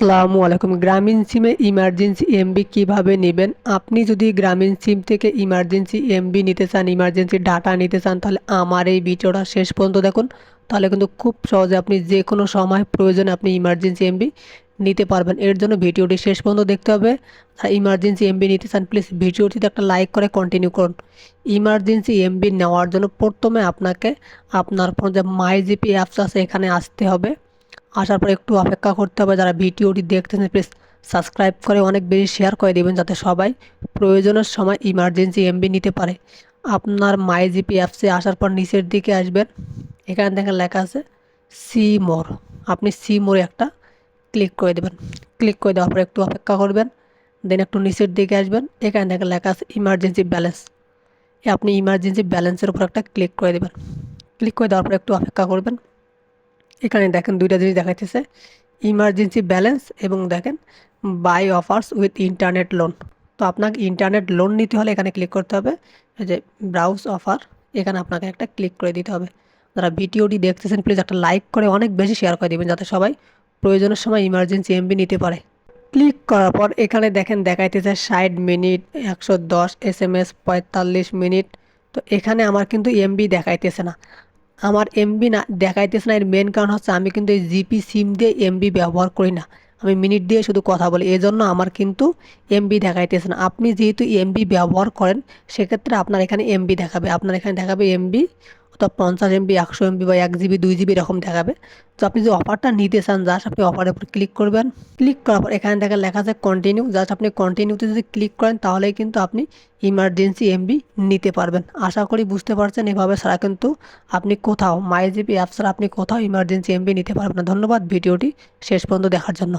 আসসালামু আলাইকুম। গ্রামীণ সিমে ইমার্জেন্সি এমবি কীভাবে নেবেন? আপনি যদি গ্রামীণ সিম থেকে ইমার্জেন্সি এমবি নিতে চান, ইমার্জেন্সি ডাটা নিতে চান, তাহলে আমার এই ভিডিওটা শেষ পর্যন্ত দেখুন। তাহলে কিন্তু খুব সহজে আপনি যে কোনো সময় প্রয়োজনে আপনি ইমার্জেন্সি এমবি নিতে পারবেন। এর জন্য ভিডিওটি শেষ পর্যন্ত দেখতে হবে। আর ইমার্জেন্সি এমবি নিতে চান, প্লিজ ভিডিওটিতে একটা লাইক করে কন্টিনিউ করুন। ইমার্জেন্সি এমবি নেওয়ার জন্য প্রথমে আপনাকে আপনার ফোন যে মাই জিপি অ্যাপস আছে, এখানে আসতে হবে। আসার পর একটু অপেক্ষা করতে হবে। যারা ভিডিওটি দেখতেছেন প্লিজ সাবস্ক্রাইব করে অনেক বেশি শেয়ার করে দেবেন যাতে সবাই প্রয়োজনের সময় ইমার্জেন্সি এমবি নিতে পারে। আপনার মাই জিপি অ্যাপসে আসার পর নিচের দিকে আসবেন। এখানে দেখেন লেখা আছে সি মোর আপনি সি মোরে একটা ক্লিক করে দেবেন। ক্লিক করে দেওয়ার পর একটু অপেক্ষা করবেন দেন একটু নিচের দিকে আসবেন। এখানে দেখেন লেখা আছে ইমার্জেন্সি ব্যালেন্স আপনি ইমার্জেন্সি ব্যালেন্সের উপর একটা ক্লিক করে দেবেন। ক্লিক করে দেওয়ার পর একটু অপেক্ষা করবেন। এখানে দেখেন দুইটা জিনিস দেখাইতেছে। ইমার্জেন্সি ব্যালেন্স এবং দেখেন buy offers with internet loan তো আপনাকে ইন্টারনেট লোন নিতে হলে এখানে ক্লিক করতে হবে। যে ব্রাউজ অফার এখানে আপনাকে একটা ক্লিক করে দিতে হবে। যারা ভিডিওটি দেখতেছেন প্লিজ একটা লাইক করে অনেক বেশি শেয়ার করে দেবেন যাতে সবাই প্রয়োজনের সময় ইমার্জেন্সি এমবি নিতে পারে। ক্লিক করার পর এখানে দেখেন দেখাইতেছে ষাট মিনিট, একশো দশ এস এম এস পঁয়তাল্লিশ মিনিট। তো এখানে আমার কিন্তু এমবি দেখাইতেছে না। আমার এমবি না দেখাইতেছে না, এর মেন কারণ হচ্ছে আমি কিন্তু এই জিপি সিম দিয়ে এমবি ব্যবহার করি না। আমি মিনিট দিয়ে শুধু কথা বলি এই জন্য আমার কিন্তু এমবি দেখাইতেছে না। আপনি যেহেতু এমবি ব্যবহার করেন, সেক্ষেত্রে আপনার এখানে এমবি দেখাবে। আপনার এখানে দেখাবে এমবি অথবা পঞ্চাশ এমবি একশো এমবি বা এক জিবি দুই জিবি এরকম দেখাবে। তো আপনি যে অফারটা নিতে চান জাস্ট আপনি অফারের উপর ক্লিক করবেন। ক্লিক করার পর এখানে দেখা লেখা আছে কন্টিনিউ জাস্ট আপনি কন্টিনিউতে যদি ক্লিক করেন, তাহলেই কিন্তু আপনি ইমার্জেন্সি এমবি নিতে পারবেন। আশা করি বুঝতে পারছেন, এভাবে ছাড়া কিন্তু আপনি কোথাও মাই জিপি অ্যাপ ছাড়া আপনি কোথাও ইমার্জেন্সি এমবি নিতে পারবেন না। ধন্যবাদ ভিডিওটি শেষ পর্যন্ত দেখার জন্য।